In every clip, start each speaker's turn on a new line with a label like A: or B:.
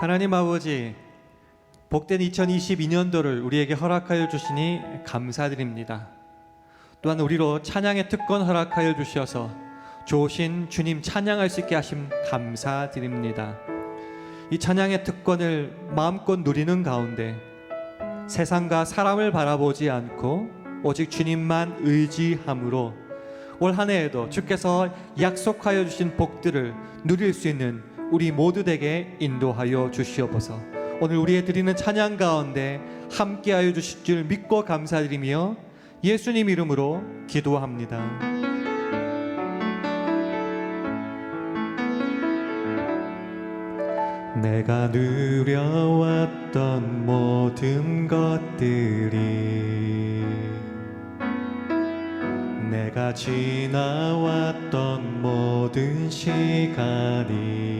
A: 하나님 아버지, 복된 2022년도를 우리에게 허락하여 주시니 감사드립니다. 또한 우리로 찬양의 특권 허락하여 주셔서 좋으신 주님 찬양할 수 있게 하심 감사드립니다. 이 찬양의 특권을 마음껏 누리는 가운데 세상과 사람을 바라보지 않고 오직 주님만 의지함으로 올 한 해에도 주께서 약속하여 주신 복들을 누릴 수 있는 우리 모두에게 인도하여 주시옵소서. 오늘 우리의 드리는 찬양 가운데 함께하여 주실 줄 믿고 감사드리며 예수님 이름으로 기도합니다. 내가 누려왔던 모든 것들이 내가 지나왔던 모든 시간이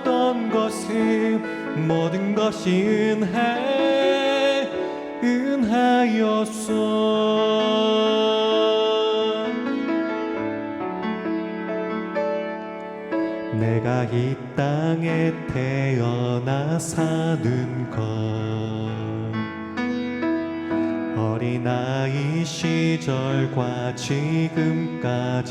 A: 없었던 것을 모든 것이 은혜 은하였소? 내가 이 땅에 태어나 사는 것 어린아이 시절과 지금까지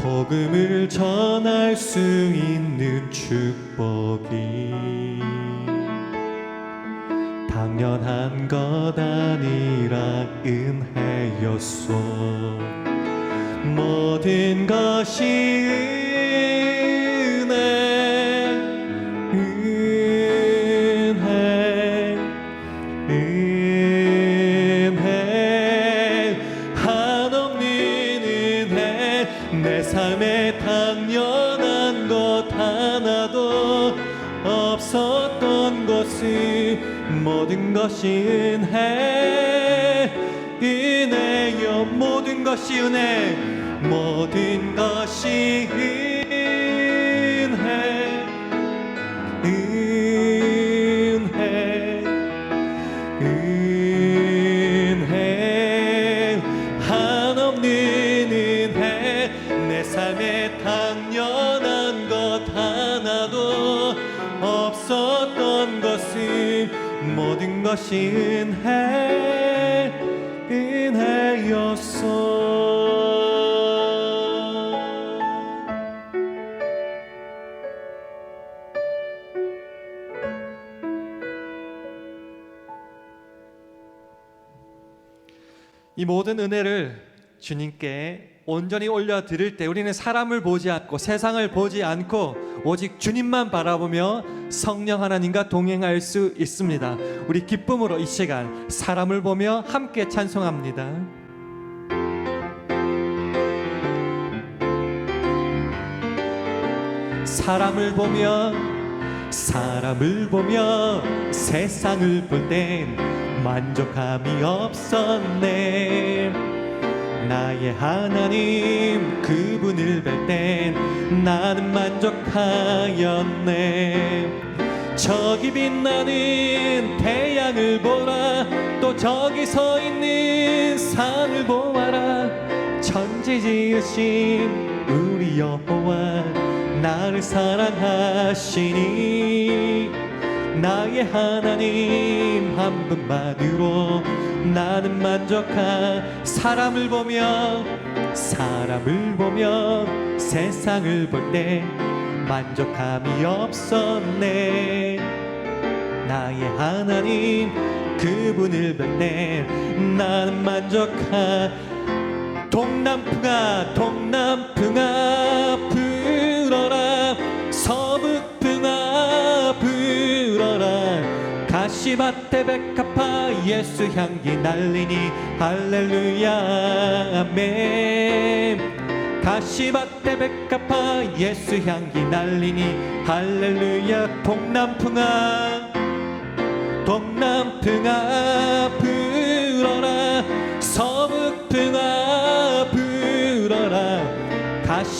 A: 복음을 전할 수 있는 축복이 당연한 것 아니라 은혜였소. 모든 것이 내 삶에 당연한 것 하나도 없었던 것을 모든 것이 은혜. 은혜여 모든 것이 은혜. 모든 것이 은혜 삶에 당연한 것 하나도 없었던 것을 모든 것이 은혜 은혜였소. 이 모든 은혜를 주님께 온전히 올려 드릴 때 우리는 사람을 보지 않고 세상을 보지 않고 오직 주님만 바라보며 성령 하나님과 동행할 수 있습니다. 우리 기쁨으로 이 시간 사람을 보며 함께 찬송합니다. 사람을 보며 사람을 보며 세상을 볼 땐 만족함이 없었네 하나님 그분을 뵐 땐 나는 만족하였네. 저기 빛나는 태양을 보라. 또 저기 서 있는 산을 보아라. 천지 지으신 우리 여호와 나를 사랑하시니. 나의 하나님 한 분만으로 나는 만족한 사람을 보며 사람을 보며 세상을 볼 때 만족함이 없었네. 나의 하나님 그분을 볼때 나는 만족한 동남풍아 동남풍아 불어라 가시밭에 백합화 예수 향기 날리니. 할렐루야. 아멘. 가시밭에 백합화 예수 향기 날리니. 할렐루야. 동남풍아. 동남풍아 불어라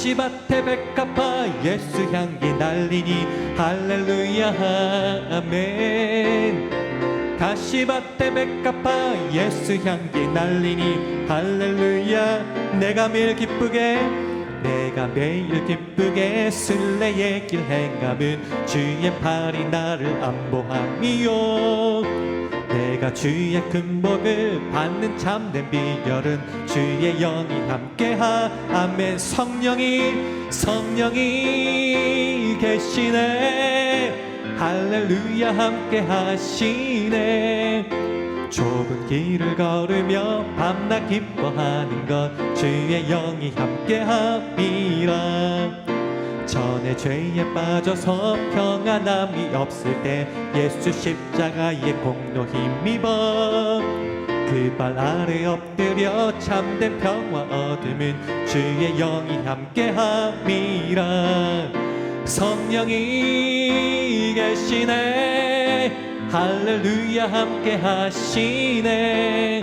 A: 시밭에 백합화 예수 향기 날리니 할렐루야 아멘. 가시밭에 백합화 예수 향기 날리니 할렐루야 내가 매일 기쁘게 내가 매일 기쁘게 순례의 길 행함은 주의 팔이 나를 안보함이요 내가 주의 큰 복을 받는 참된 비결은 주의 영이 아멘. 성령이 성령이 계시네. 할렐루야 함께 하시네. 좁은 길을 걸으며 밤낮 기뻐하는 것 주의 영이 함께 함이라 전에 죄에 빠져서 평안함이 없을 때 예수 십자가의 공로 힘입어 그 발 아래 엎드려 참된 평화 얻음은 주의 영이 함께 함이라. 성령이 계시네. 할렐루야 함께 하시네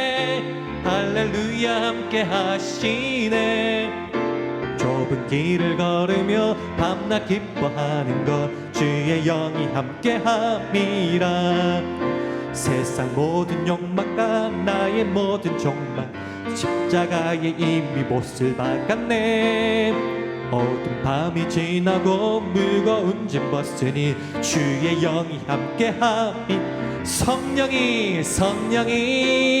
A: 할렐루야 함께 하시네. 좁은 길을 걸으며 밤낮 기뻐하는 것 주의 영이 함께 함이라. 세상 모든 욕망과 나의 모든 종망 십자가에 이미 못을 박았네. 어두운 밤이 지나고 무거운 짐 벗으니 주의 영이 함께 함이 성령이 성령이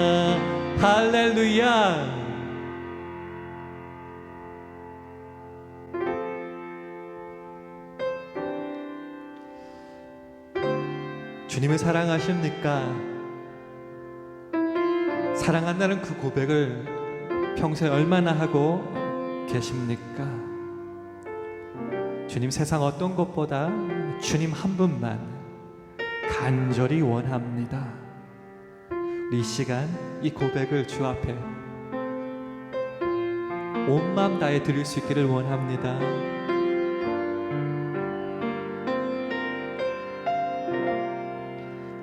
A: 할렐루야 주님을 사랑하십니까? 사랑한다는 그 고백을 평소에 얼마나 하고 계십니까? 주님 세상 어떤 것보다 주님 한 분만 간절히 원합니다. 이 시간 이 고백을 주 앞에 온 마음 다해 드릴 수 있기를 원합니다.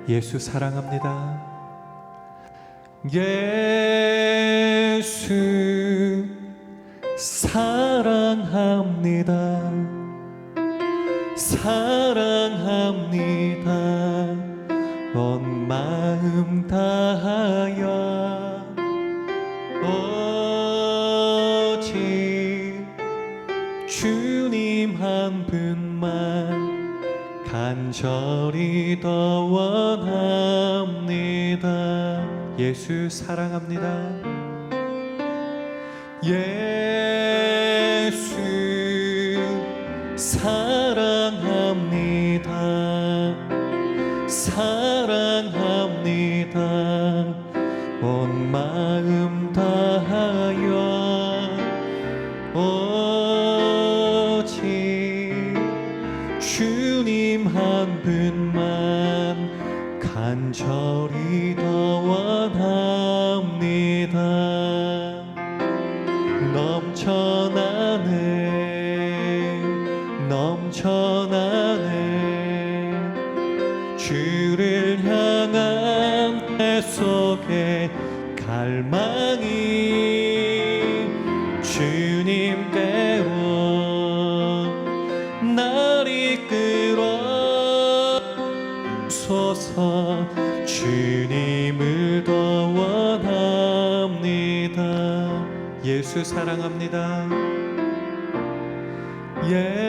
A: 예수 사랑합니다. 예수 사랑합니다. 온 마음 다하여 오직 주님 한 분만 간절히 더 원합니다. 예수 사랑합니다. 예수 사랑 사랑합니다. 온 마음 다하여 주를 향한 내 속에 갈망이 주님께로 날 이끌어 소서. 주님을 더 원합니다. 예수 사랑합니다. 예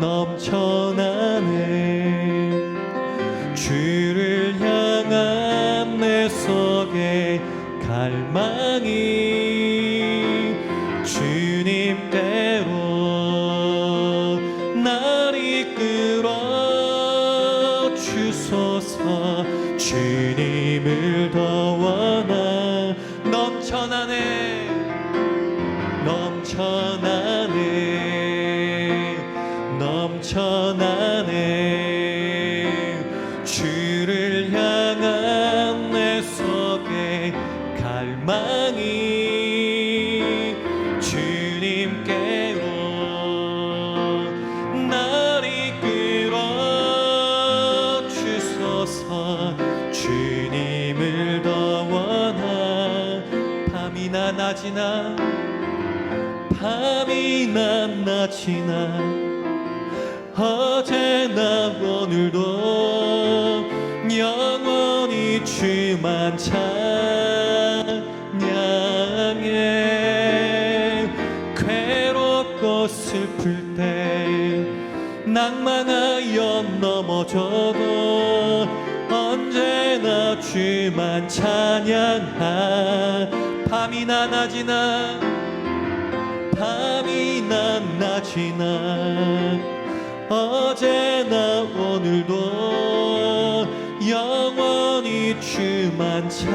A: 넘쳐나네. 주를 향한 내 속에 갈망 넘쳐나네. 주를 향한 내 속에 갈망이 주님께로 날 이끌어 주소서. 주님을 더 원하. 밤이나 낮이나. 밤이나 낮이나 어제나 오늘도 영원히 주만 찬양해. 괴롭고 슬플 때 낭만하여 넘어져도 언제나 주만 찬양하. 밤이나 낮이나 밤이나 낮이나 어제나 오늘도 영원히 주만 찬양해.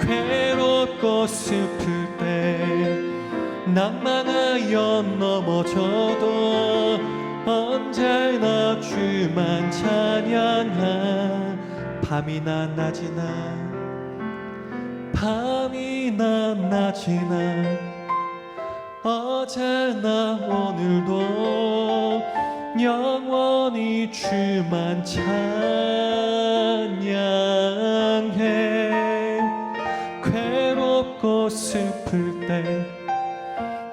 A: 괴롭고 슬플 때 낭만하여 넘어져도 언제나 주만 찬양하. 밤이나 낮이나. 밤이나 낮이나 어제나 오늘도 영원히 주만 찬양해. 괴롭고 슬플 때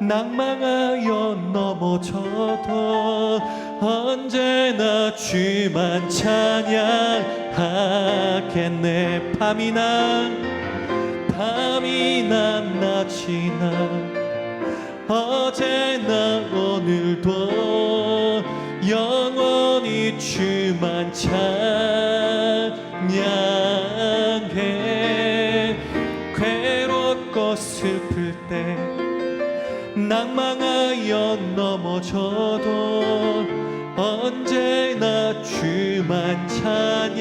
A: 낭망하여 넘어져도 언제나 주만 찬양하겠네. 밤이나 밤이나 낮이나 어제나 오늘도 영원히 주만 찬양해. 괴롭고 슬플 때 낭망하여 넘어져도 언제나 주만 찬양하겠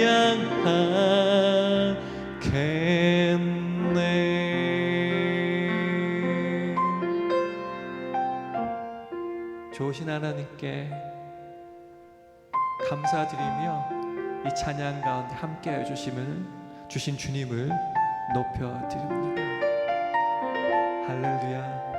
A: 좋으신 하나님께 감사드리며 이 찬양 가운데 함께하여 주심을 주신 주님을 높여 드립니다. 할렐루야.